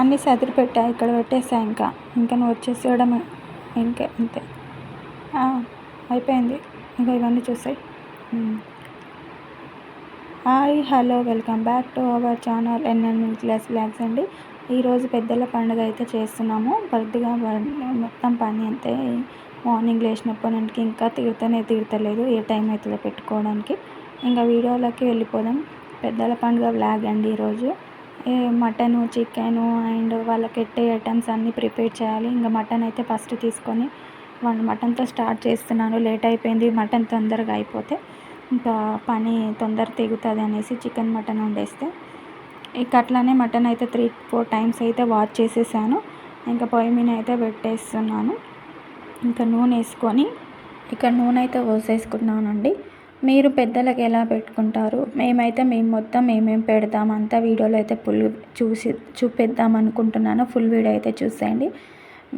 అన్నీ సదిరి పెట్టా ఇక్కడ పెట్టేసా ఇంకా. ఇంకా నువ్వు వచ్చేసేయడమే ఇంకా అంతే. అయిపోయింది. ఇంకా ఇవన్నీ చూసాయి. Hi hello welcome back to our channel N N class blogs అండి. ఈరోజు పెద్దల పండుగ అయితే చేస్తున్నాము. కొద్దిగా మొత్తం పని అంతే. మార్నింగ్ లేచినప్పటి నుండి ఇంకా తీరుతనే తీరతలేదు. ఏ టైం అవుతుందో పెట్టుకోవడానికి. ఇంకా వీడియోలోకి వెళ్ళిపోదాం. పెద్దల పండుగ బ్లాగ్ అండి ఈరోజు మటను చికెను అండ్ వాళ్ళకి ఎట్టే ఐటమ్స్ అన్నీ ప్రిపేర్ చేయాలి. ఇంకా మటన్ అయితే ఫస్ట్ తీసుకొని వాళ్ళు మటన్తో స్టార్ట్ చేస్తున్నాను లేట్ అయిపోయింది. మటన్ తొందరగా అయిపోతే ఇంకా పని తొందర తెగుతుంది అనేసి చికెన్ మటన్ వండేస్తే. ఇక అట్లానే మటన్ అయితే త్రీ ఫోర్ టైమ్స్ అయితే వాష్ చేసేసాను. ఇంకా పొయ్యి మీద అయితే పెట్టేస్తున్నాను. ఇంకా నూనె వేసుకొని ఇక్కడ నూనె అయితే పోసేసుకున్నానండి. మీరు పెద్దలకు ఎలా పెట్టుకుంటారు? మేమైతే మేము మొత్తం మేమేం పెడతాం అంతా వీడియోలో అయితే ఫుల్ చూసి చూపిద్దాం అనుకుంటున్నాను. ఫుల్ వీడియో అయితే చూసేయండి.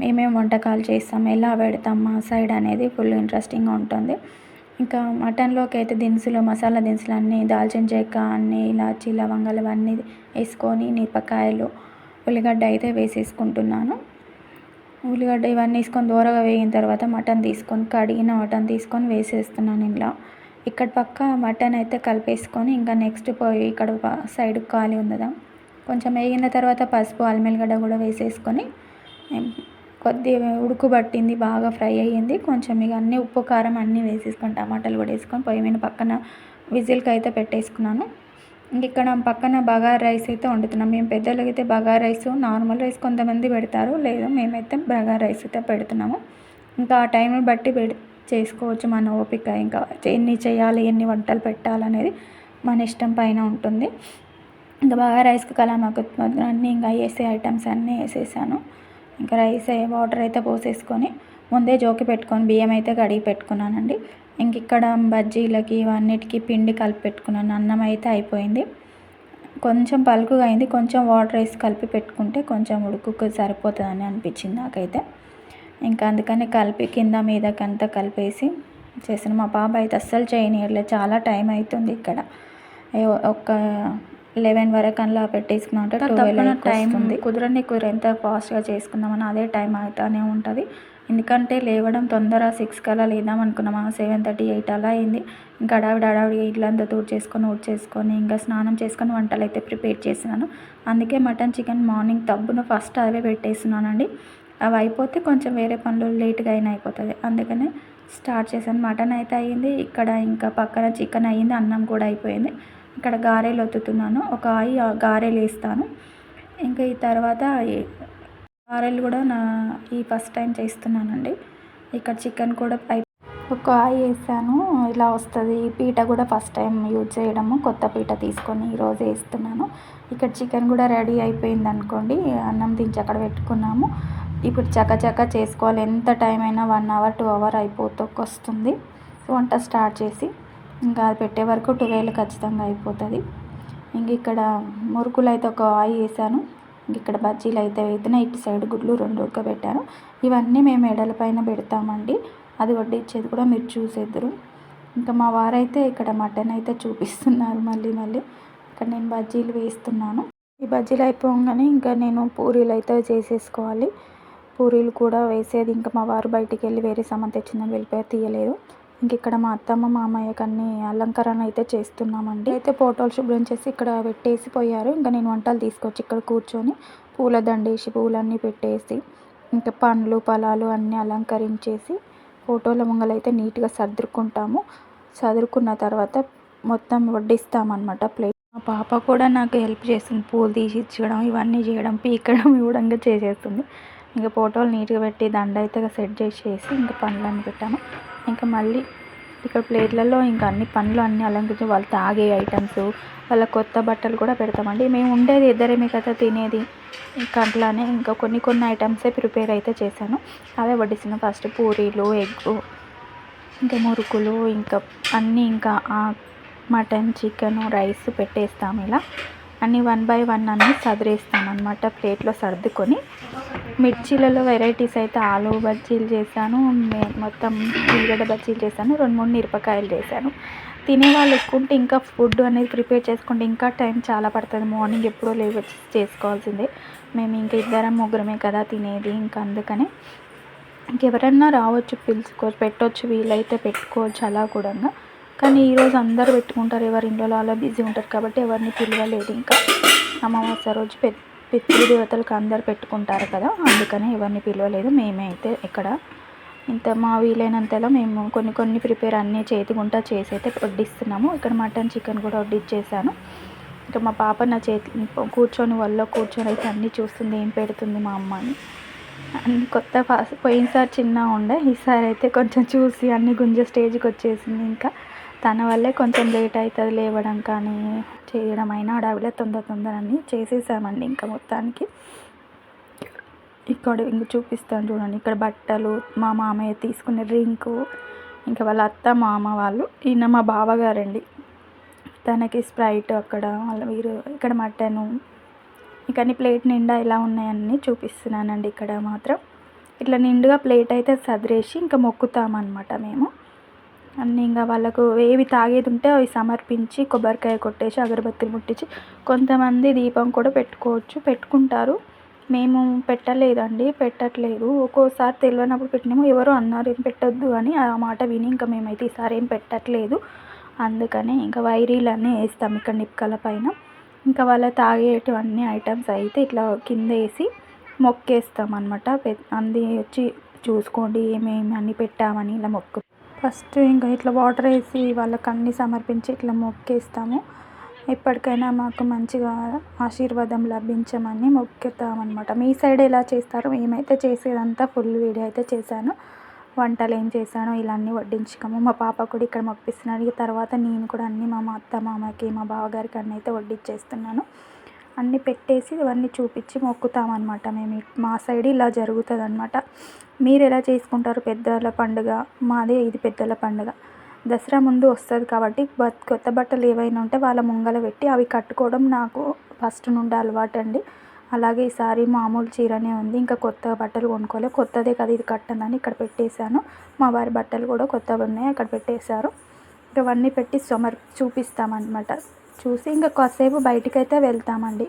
మేమేం వంటకాలు చేస్తాం? ఎలా పెడతాం? మా సైడ్ అనేది ఫుల్ ఇంట్రెస్టింగ్గా ఉంటుంది. ఇంకా మటన్లోకి అయితే దినుసులు మసాలా దినుసులు అన్నీ దాల్చిన చెక్క అన్నీ ఇలాచి లవంగాలు అవన్నీ వేసుకొని మిరపకాయలు ఉల్లిగడ్డ అయితే వేసేసుకుంటున్నాను. ఉల్లిగడ్డ ఇవన్నీ వేసుకొని దూరగా వేగిన తర్వాత మటన్ తీసుకొని కడిగిన మటన్ తీసుకొని వేసేస్తున్నాను ఇలా ఇక్కడ పక్క మటన్ అయితే కలిపేసుకొని ఇంకా నెక్స్ట్ పోయి ఇక్కడ సైడ్ ఖాళీ ఉందా కొంచెం వేగిన తర్వాత పసుపు అల్లిమెల్లిగడ్డ కూడా వేసేసుకొని కొద్ది కొద్దిగా బాగా ఫ్రై అయ్యింది. కొంచెం ఇక అన్నీ ఉప్పు కారం అన్నీ వేసేసుకొని టమాటాలు కూడా వేసుకొని పొయ్యి మీద పక్కన విజిల్కి అయితే పెట్టేసుకున్నాను. ఇంక ఇక్కడ పక్కన బగార్ రైస్ అయితే వండుతున్నాం. మేము పెద్దలకి అయితే బగార్ రైస్ నార్మల్ రైస్ కొంతమంది పెడతారు. లేదు మేమైతే బగార్ రైస్ అయితే పెడుతున్నాము. ఇంకా ఆ టైంని బట్టి పెడి చేసుకోవచ్చు మన ఓపిక. ఇంకా ఎన్ని చేయాలి ఎన్ని వంటలు పెట్టాలనేది మన ఇష్టం పైన ఉంటుంది. ఇంకా బాగా రైస్కి కలామాకు అన్నీ ఇంకా వేసే ఐటమ్స్ అన్నీ వేసేసాను. ఇంకా రైస్ వాటర్ అయితే పోసేసుకొని ముందే జోకి పెట్టుకొని బియ్యం అయితే కడిగి పెట్టుకున్నానండి. ఇంక ఇక్కడ బజ్జీలకి ఇవన్నిటికి పిండి కలిపి పెట్టుకున్నాను. అన్నం అయితే అయిపోయింది. కొంచెం పలుకుగా అయింది. కొంచెం వాటర్ వేసి కలిపి పెట్టుకుంటే కొంచెం ఉడుకుకు సరిపోతుందని అనిపించింది నాకైతే. ఇంకా అందుకని కలిపి కింద మీదకంతా కలిపేసి చేసిన మా పాప అయితే అస్సలు చేయనీయట్లేదు. చాలా టైం అవుతుంది ఇక్కడ. ఏ- ఒక లెవెన్ వరకు అలా పెట్టేసుకున్నాం టైం కుదరని కుదర ఎంత ఫాస్ట్గా చేసుకుందామని అదే టైం అవుతానే ఉంటుంది. ఎందుకంటే లేవడం తొందర సిక్స్ కల్లా లేదాం అనుకున్నామా? సెవెన్ థర్టీ ఎయిట్ అలా అయింది. ఇంకా అడావిడి అడావిడి ఇల్లంతా తుడిచేసుకొని ఊడ్చేసుకొని ఇంకా స్నానం చేసుకొని వంటలు అయితే ప్రిపేర్ చేసినాను అందుకే మటన్ చికెన్ మార్నింగ్ తబ్బున ఫస్ట్ అవే పెట్టేస్తున్నానండి. అవి అయిపోతే కొంచెం వేరే పనులు లేట్గా అయినా అయిపోతుంది అందుకనే స్టార్ట్ చేశాను. మటన్ అయితే అయ్యింది ఇక్కడ ఇంకా పక్కన చికెన్ అయ్యింది అన్నం కూడా అయిపోయింది. ఇక్కడ గారెలు ఒత్తుతున్నాను ఒక ఆయి గారెలు వేస్తాను. ఇంకా ఈ తర్వాత గారెలు కూడా నా ఈ ఫస్ట్ టైం చేస్తున్నానండి. ఇక్కడ చికెన్ కూడా అయి ఒక ఆయి వేసాను ఇలా వస్తుంది. ఈ పీట కూడా ఫస్ట్ టైం యూజ్ చేయడము కొత్త పీట తీసుకొని ఈరోజు వేస్తున్నాను. ఇక్కడ చికెన్ కూడా రెడీ అయిపోయింది అనుకోండి అన్నం దించి అక్కడ పెట్టుకున్నాము. ఇప్పుడు చకచక చేసుకోవాలి. ఎంత టైం అయినా వన్ అవర్ టూ అవర్ అయిపోతూ వస్తుంది వంట స్టార్ట్ చేసి ఇంకా అది పెట్టే వరకు టువేలు ఖచ్చితంగా అయిపోతుంది. ఇంక ఇక్కడ మురుకులు అయితే ఒక ఆయి వేసాను. ఇంక ఇక్కడ బజ్జీలు అయితే వేస్తున్నా ఇటు సైడ్ గుడ్లు రెండు ఉడకబెట్టాను. ఇవన్నీ మేము ఎడల పైన పెడతామండి. అది వడ్డించేది కూడా మీరు చూసేద్దరు. ఇంకా మా వారైతే ఇక్కడ మటన్ అయితే చూపిస్తున్నారు మళ్ళీ మళ్ళీ. ఇక్కడ నేను బజ్జీలు వేస్తున్నాను. ఈ బజ్జీలు అయిపోగానే ఇంకా నేను పూరీలు అయితే చేసేసుకోవాలి. పూరీలు కూడా వేసేది. ఇంకా మా వారు బయటికి వెళ్ళి వేరే సామాన్ తెచ్చిందని వెళ్ళిపోయి తీయలేదు. ఇంక ఇక్కడ మా అత్తమ్మ మామయ్యకి అన్ని అలంకరణ అయితే చేస్తున్నామండి. అయితే ఫోటోలు శుభ్రం చేసి ఇక్కడ పెట్టేసి పోయారు. ఇంకా నేను వంటలు తీసుకొచ్చి ఇక్కడ కూర్చొని పూల దండేసి పూలన్నీ పెట్టేసి ఇంకా పండ్లు ఫలాలు అన్నీ అలంకరించేసి ఫోటోల ముంగలైతే నీట్గా సర్దుకుంటాము. సదురుకున్న తర్వాత మొత్తం వడ్డిస్తామన్నమాట ప్లేట్. మా పాప కూడా నాకు హెల్ప్ చేస్తుంది. పూలు తీసి ఇచ్చడం ఇవన్నీ చేయడం పీకడం ఇవ్వడంగా చేసేస్తుంది. ఇంకా ఫోటోలు నీట్గా పెట్టి దండ అయితే సెట్ చేసేసి ఇంకా పండ్లన్నీ పెట్టాము. ఇంకా మళ్ళీ ఇక్కడ ప్లేట్లలో ఇంకా అన్ని పండ్లు అన్నీ అలంకరించి వాళ్ళు తాగే ఐటమ్స్ వాళ్ళ కొత్త బట్టలు కూడా పెడతామండి. మేము ఉండేది ఇద్దరేమే కదా తినేది ఇంకా అట్లానే ఇంకా కొన్ని కొన్ని ఐటమ్సే ప్రిపేర్ అయితే చేశాను. అవే వడ్డిస్తున్న. ఫస్ట్ పూరీలు ఎగ్ ఇంకా మురుకులు ఇంకా అన్నీ ఇంకా మటన్ చికెన్ రైస్ పెట్టేస్తాము ఇలా. అన్నీ వన్ బై వన్ అన్నీ సదిరేస్తాను అనమాట ప్లేట్లో సర్దుకొని. మిర్చీలలో వెరైటీస్ అయితే ఆలు బజ్జీలు చేశాను మే- మొత్తం ఉల్లిగడ్డ బజ్జీలు చేశాను రెండు మూడు మిరపకాయలు చేశాను. తినే వాళ్ళు ఎక్కువ ఉంటే ఇంకా ఫుడ్ అనేది ప్రిపేర్ చేసుకుంటే ఇంకా టైం చాలా పడుతుంది. మార్నింగ్ ఎప్పుడో లేవచ్చి చేసుకోవాల్సిందే. మేము ఇంకా ఇద్దరం ముగ్గురమే కదా తినేది ఇంకా అందుకనే. ఇంకెవరన్నా రావచ్చు పిలుచుకోవచ్చు పెట్టవచ్చు వీలైతే పెట్టుకోవచ్చు అలా కూడా కానీ ఈరోజు అందరు పెట్టుకుంటారు ఎవరి ఇంట్లో అలా బిజీ ఉంటారు కాబట్టి ఎవరిని పిలవలేదు. ఇంకా అమావాస్య రోజు పె పితృదేవతలకు అందరు పెట్టుకుంటారు కదా అందుకనే ఎవరిని పిలవలేదు. మేమే అయితే ఇక్కడ ఇంత మా వీలైనంతలో మేము కొన్ని కొన్ని ప్రిపేర్ అన్నీ చేతిగుంట చేసి అయితే వడ్డిస్తున్నాము. ఇక్కడ మటన్ చికెన్ కూడా వడ్డిచ్చేసాను. ఇంకా మా పాప నా చేతి కూర్చొని వల్ల కూర్చొని అయితే అన్నీ చూస్తుంది ఏం పెడుతుంది మా అమ్మని అన్ని కొత్త పోయినసారి చిన్న ఉండే ఈసారి అయితే కొంచెం చూసి అన్ని గుంజ స్టేజ్కి వచ్చేసింది. ఇంకా తన వల్లే కొంచెం లేట్ అవుతుంది లేవడం కానీ చేయడం అయినా అడవిలో తొందర తొందర చేసేసామండి ఇంకా మొత్తానికి. ఇక్కడ ఇంక చూపిస్తాను చూడండి. ఇక్కడ బట్టలు మా మామయ్య తీసుకునే డ్రింకు ఇంకా వాళ్ళ అత్త మామ వాళ్ళు ఈయన మా బావగారండి. తనకి స్ప్రైట్ అక్కడ వాళ్ళ వీరు ఇక్కడ మటను ఇక ప్లేట్ నిండా ఎలా ఉన్నాయన్నీ చూపిస్తున్నానండి ఇక్కడ మాత్రం. ఇట్లా నిండుగా ప్లేట్ అయితే సదిరేసి ఇంకా మొక్కుతామన్నమాట మేము. అన్నీ ఇంకా వాళ్ళకు ఏవి తాగేది ఉంటే అవి సమర్పించి కొబ్బరికాయ కొట్టేసి అగరబత్తులు ముట్టించి కొంతమంది దీపం కూడా పెట్టుకోవచ్చు పెట్టుకుంటారు. మేము పెట్టలేదండి పెట్టట్లేదు. ఒక్కోసారి తెలియనప్పుడు పెట్టినాము ఎవరో అన్నారు ఏం పెట్టద్దు అని ఆ మాట విని ఇంకా మేమైతే ఈసారి ఏం పెట్టట్లేదు. అందుకని ఇంకా వైరీలన్నీ వేస్తాం ఇక్కడ నిప్పుకల పైన. ఇంకా వాళ్ళ తాగేటివన్నీ ఐటమ్స్ అయితే ఇట్లా కింద వేసి మొక్కేస్తాం అనమాట అంది వచ్చి చూసుకోండి ఏమేమి అన్నీ పెట్టామని ఇలా మొక్కు ఫస్ట్ ఇంకా ఇట్లా వాటర్ వేసి వాళ్ళకి అన్నీ సమర్పించి ఇట్లా మొక్కేస్తాము. ఎప్పటికైనా మాకు మంచిగా ఆశీర్వాదం లభించమని మొక్కుతామన్నమాట. మీ సైడ్ ఎలా చేస్తారో? మేమైతే చేసేదంతా ఫుల్ వీడియో అయితే చేశాను. వంటలు ఏం చేశానో ఇలా అన్నీ వడ్డించుకోము. మా పాప కూడా ఇక్కడ మొప్పిస్తున్నాను ఇక తర్వాత నేను కూడా అన్నీ మా అత్త మామకి మా బావగారికి అన్నీ అయితే వడ్డించేస్తున్నాను. అన్నీ పెట్టేసి ఇవన్నీ చూపించి మొక్కుతామన్నమాట. మేము మా సైడ్ ఇలా జరుగుతుంది అనమాట మీరు ఎలా చేసుకుంటారు పెద్దల పండుగ? మాదే ఇది పెద్దల పండుగ. దసరా ముందు వస్తుంది కాబట్టి కొత్త బట్టలు ఏవైనా ఉంటే వాళ్ళ ముంగల పెట్టి అవి కట్టుకోవడం నాకు ఫస్ట్ నుండి అలవాటు అండి అలాగే ఈసారి మామూలు చీరనే ఉంది. ఇంకా కొత్త బట్టలు కొనుక్కోలే. కొత్తదే కదా ఇది కట్టనని ఇక్కడ పెట్టేశాను. మా వారి బట్టలు కూడా కొత్తవి ఉన్నాయి. అక్కడ పెట్టేశారు. ఇవన్నీ పెట్టి సమర్ చూపిస్తామన్నమాట. చూసి ఇంకా కాసేపు బయటికైతే వెళ్తామండి.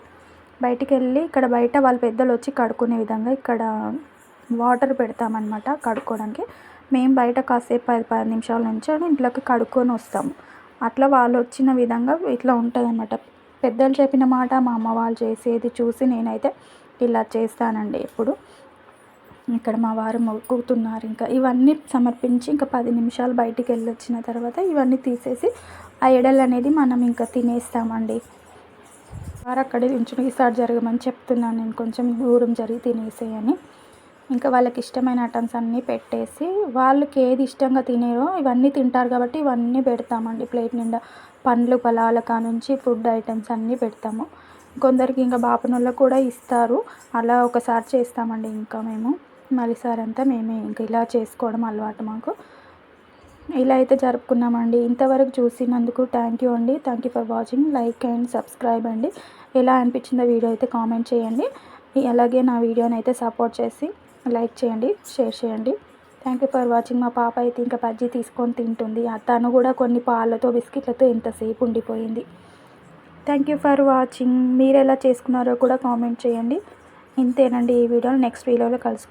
బయటికి వెళ్ళి ఇక్కడ బయట వాళ్ళ పెద్దలు వచ్చి కడుక్కునే విధంగా ఇక్కడ వాటర్ పెడతామన్నమాట కడుక్కోవడానికి మేము బయట కాసేపు పది పది నిమిషాల నుంచి ఇంట్లోకి కడుక్కొని వస్తాము. అట్లా వాళ్ళు వచ్చిన విధంగా ఇట్లా ఉంటుంది అన్నమాట పెద్దలు చెప్పిన మాట మా అమ్మ వాళ్ళు చేసేది చూసి నేనైతే ఇలా చేస్తానండి ఇప్పుడు ఇక్కడ మా వారు మొక్కుతున్నారు. ఇంకా ఇవన్నీ సమర్పించి ఇంకా పది నిమిషాలు బయటికి వెళ్ళి వచ్చిన తర్వాత ఇవన్నీ తీసేసి ఆ ఎడలు అనేది మనం ఇంకా తినేస్తామండి. వారు అక్కడే ఉంచుని ఈసారి జరగమని చెప్తున్నాను. నేను కొంచెం దూరం జరిగి తినేసేయని. ఇంకా వాళ్ళకి ఇష్టమైన ఐటమ్స్ అన్నీ పెట్టేసి వాళ్ళకి ఏది ఇష్టంగా తినేరో ఇవన్నీ తింటారు కాబట్టి ఇవన్నీ పెడతామండి. ప్లేట్ నిండా పండ్లు ఫలాల కానుంచి ఫుడ్ ఐటమ్స్ అన్నీ పెడతాము. కొందరికి ఇంకా బాపనోళ్ళకు కూడా ఇస్తారు. అలా ఒకసారి చేస్తామండి ఇంకా మేము. మళ్ళీసారి అంతా మేమే ఇంకా ఇలా చేసుకోవడం అలవాటు మాకు. ఇలా అయితే జరుపుకున్నామండి. ఇంతవరకు చూసినందుకు థ్యాంక్ యూ అండి. Thank you for watching like and subscribe అండి. ఎలా అనిపించిందో వీడియో అయితే కామెంట్ చేయండి. అలాగే నా వీడియోని అయితే సపోర్ట్ చేసి లైక్ చేయండి షేర్ చేయండి. థ్యాంక్ యూ ఫర్ వాచింగ్ మా పాప అయితే ఇంకా బజ్జీ తీసుకొని తింటుంది. తను కూడా కొన్ని పాలతో బిస్కెట్లతో ఎంతసేపు ఉండిపోయింది. థ్యాంక్ యూ ఫర్ వాచింగ్ మీరు ఎలా చేసుకున్నారో కూడా కామెంట్ చేయండి. ఇంతేనండి ఈ వీడియోని నెక్స్ట్ వీడియోలో కలుసుకుంటాం